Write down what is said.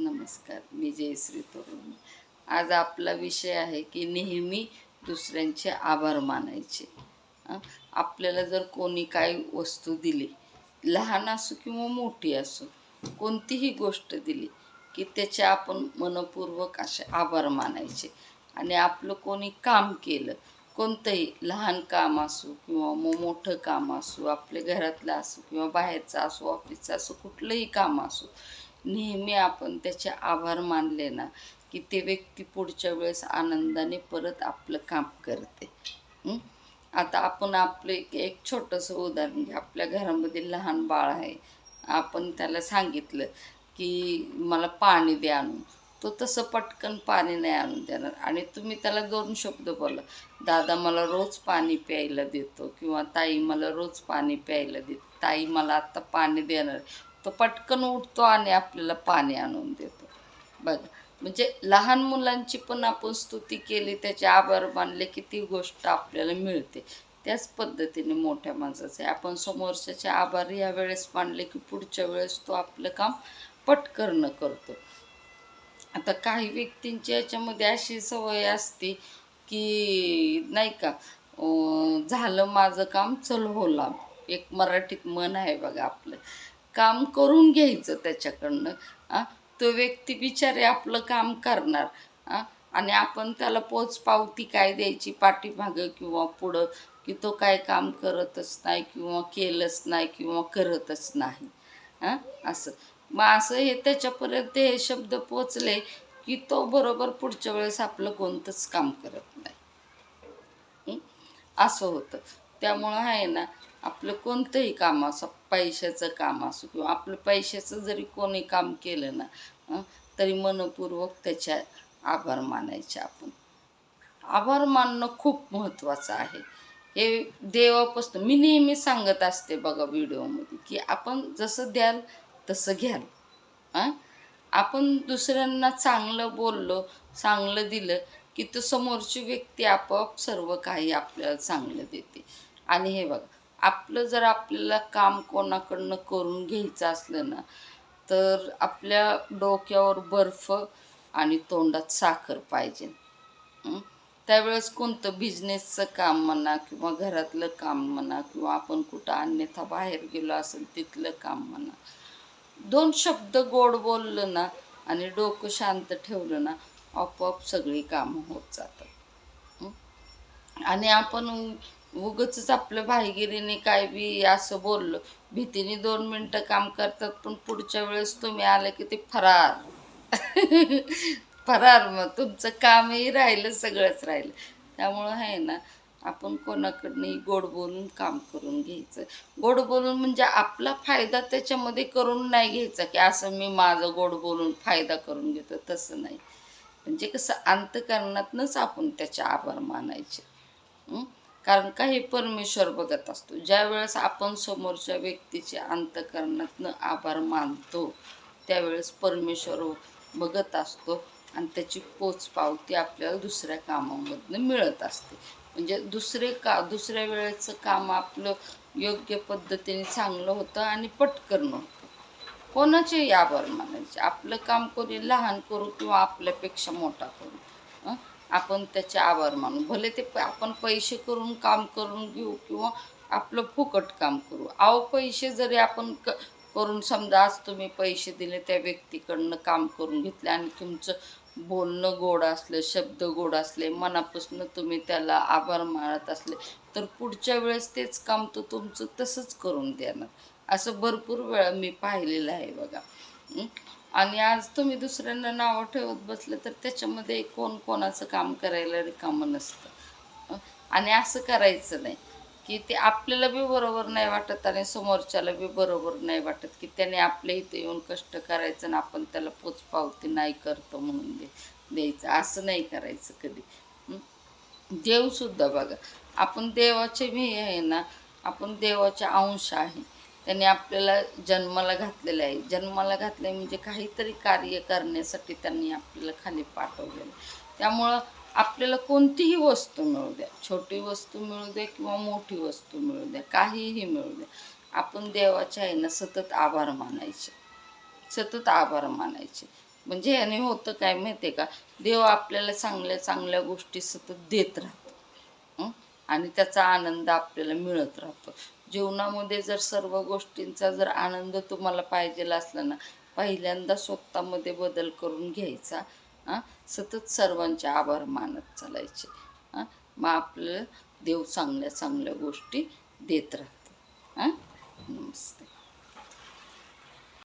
नमस्कार मी जयश्री तरुण. आज आपला विषय आहे की नेहमी दुसऱ्यांचे आभार मानायचे. आपल्याला जर कोणी काही वस्तू दिली लहान असो किंवा मोठी असो कोणतीही गोष्ट दिली की त्याचे आपण मनपूर्वक असे आभार मानायचे. आणि आपलं कोणी काम केलं कोणतंही लहान काम असो किंवा मग मोठं काम असो आपल्या घरातलं असो किंवा बाहेरचं असो ऑफिसचं असो कुठलंही काम असो नेहमी आपण त्याचे आभार मानले ना की ते व्यक्ती पुढच्या वेळेस आनंदाने परत आपलं काम करते. आता आपण आपलं एक एक छोटंसं उदाहरण घ्या. आपल्या घरामध्ये लहान बाळ आहे. आपण त्याला सांगितलं की मला पाणी द्या आणून. तो तसं पटकन पाणी नाही आणून देणार. आणि तुम्ही त्याला दोन शब्द बोला दादा मला रोज पाणी प्यायला देतो किंवा ताई मला रोज पाणी प्यायला देतो. ताई मला आत्ता पाणी देणार. तो पटकन उठतो आणि आपल्याला पाणी आणून देतो. बघा म्हणजे लहान मुलांची पण आपण स्तुती केली त्याचे आभार मानले की ती गोष्ट आपल्याला मिळते. त्याच पद्धतीने मोठ्या माणसाचे आपण समोरच्याचे आभार या वेळेस मानले की पुढच्या वेळेस तो आपलं काम पटकन करतो. आता काही व्यक्तींची याच्यामध्ये अशी सवय असते की नाही का झालं माझं काम चल होला एक मराठीत मन आहे बघा आपलं. काम करून घ्यायचं त्याच्याकडनं तो व्यक्ती बिचारे आपलं काम करणार आणि आपण त्याला पोच पावती काय द्यायची पाठीमागं किंवा पुढं की तो काय काम करतच नाही किंवा केलंच नाही किंवा करतच नाही हां असं. मग असं हे त्याच्यापर्यंत हे शब्द पोचले की तो बरोबर पुढच्या वेळेस आपलं कोणतंच काम करत नाही. असं होतं. त्यामुळं आहे ना आपलं कोणतंही काम असो पैशाचं काम असो किंवा आपलं पैशाचं जरी कोणी काम केलं ना तरी मनपूर्वक त्याच्या आभार मानायचे आपण. आभार मानणं खूप महत्त्वाचं आहे. हे देवापासून मी नेहमी सांगत असते बघा व्हिडिओमध्ये की आपण जसं द्याल तसं घ्याल. हां आपण दुसऱ्यांना चांगलं बोललो चांगलं दिलं की तो समोरची व्यक्ती आपोआप सर्व काही आपल्याला चांगलं देते. आणि हे बघा आपलं जर आपल्याला काम कोणाकडनं करून घ्यायचं असलं ना तर आपल्या डोक्यावर बर्फ आणि तोंडात साखर पाहिजे. त्यावेळेस कोणतं बिझनेसचं काम म्हणा किंवा घरातलं काम म्हणा किंवा आपण कुठं अन्यथा बाहेर गेलो असेल तिथलं काम म्हणा दोन शब्द गोड बोललं ना आणि डोकं शांत ठेवलं ना आपोआप सगळी कामं होत जातात. आणि आपण उगच आपलं भाईगिरीने काय बी असं बोललं. भीतीने दोन मिनटं काम करतात पण पुढच्या वेळेस तुम्ही आले की ते फरार. फरार मग तुमचं कामही राहिलं सगळंच राहिलं. त्यामुळं आहे ना आपण कोणाकडनंही गोड बोलून काम करून घ्यायचं. गोड बोलून म्हणजे आपला फायदा त्याच्यामध्ये करून नाही घ्यायचा की असं मी माझं गोड बोलून फायदा करून घेतो तसं नाही. म्हणजे कसं अंतकरणातनंच आपण त्याचे आभार मानायचे. हं? कारण का हे परमेश्वर बघत असतो. ज्या वेळेस आपण समोरच्या व्यक्तीचे अंतकरणातनं आभार मानतो त्यावेळेस परमेश्वर बघत असतो आणि त्याची पोचपावती आपल्याला दुसऱ्या कामामधनं मिळत असते. म्हणजे दुसरे का दुसऱ्या वेळेचं काम आपलं योग्य पद्धतीने चांगलं होतं आणि पटकन होतं कोणाचेही आभार मानायचे. आपलं काम कोणी लहान करू किंवा आपल्यापेक्षा मोठा करू. आपण त्याचे आभार मानू. भले ते प- आपण पैसे करून काम करून घेऊ किंवा आपलं फुकट काम करू. अहो पैसे जरी आपण क करून समजा आज तुम्ही पैसे दिले त्या व्यक्तीकडनं काम करून घेतले आणि तुमचं बोलणं गोड असलं शब्द गोड असले मनापासून तुम्ही त्याला आभार मानत असले तर पुढच्या वेळेस तेच काम तो तुमचं तसंच करून देणार. असं भरपूर वेळा मी पाहिलेलं आहे बघा. आणि आज तुम्ही दुसऱ्यांना नावं ठेवत बसले तर त्याच्यामध्ये कोण कोणाचं काम करायला रिकामं नसतं. आणि असं करायचं नाही की ते आपल्याला बी बरोबर नाही वाटत आणि समोरच्याला बी बरोबर नाही वाटत की त्याने आपल्या इथे येऊन कष्ट करायचं आणि आपण त्याला पोचपावती नाही करतो म्हणून दे द्यायचं. असं नाही करायचं कधी. देवसुद्धा बघा आपण देवाचे मी आहे ना आपण देवाचे अंश आहे. त्यांनी आपल्याला जन्माला घातलेलं आहे. जन्माला घातलं म्हणजे काहीतरी कार्य करण्यासाठी त्यांनी आपल्याला खाली पाठवलेलं त्यामुळं आपल्याला कोणतीही वस्तू मिळू द्या. छोटी वस्तू मिळू द्या किंवा मोठी वस्तू मिळू द्या. काहीही मिळू द्या. आपण देवाच्या आईनं सतत आभार मानायचे. सतत आभार मानायचे. म्हणजे याने होतं काय माहिती आहे का? देव आपल्याला चांगल्या चांगल्या गोष्टी सतत देत राहतो. आणि त्याचा आनंद आपल्याला मिळत राहतो. जीवनामध्ये जर सर्व गोष्टींचा जर आनंद तुम्हाला पाहिजेला असला ना पहिल्यांदा स्वतःमध्ये बदल करून घ्यायचा. हां सतत सर्वांचे आभार मानत चालायचे. हां मग आपलं देव चांगल्या चांगल्या गोष्टी देत राहतो. हां नमस्ते.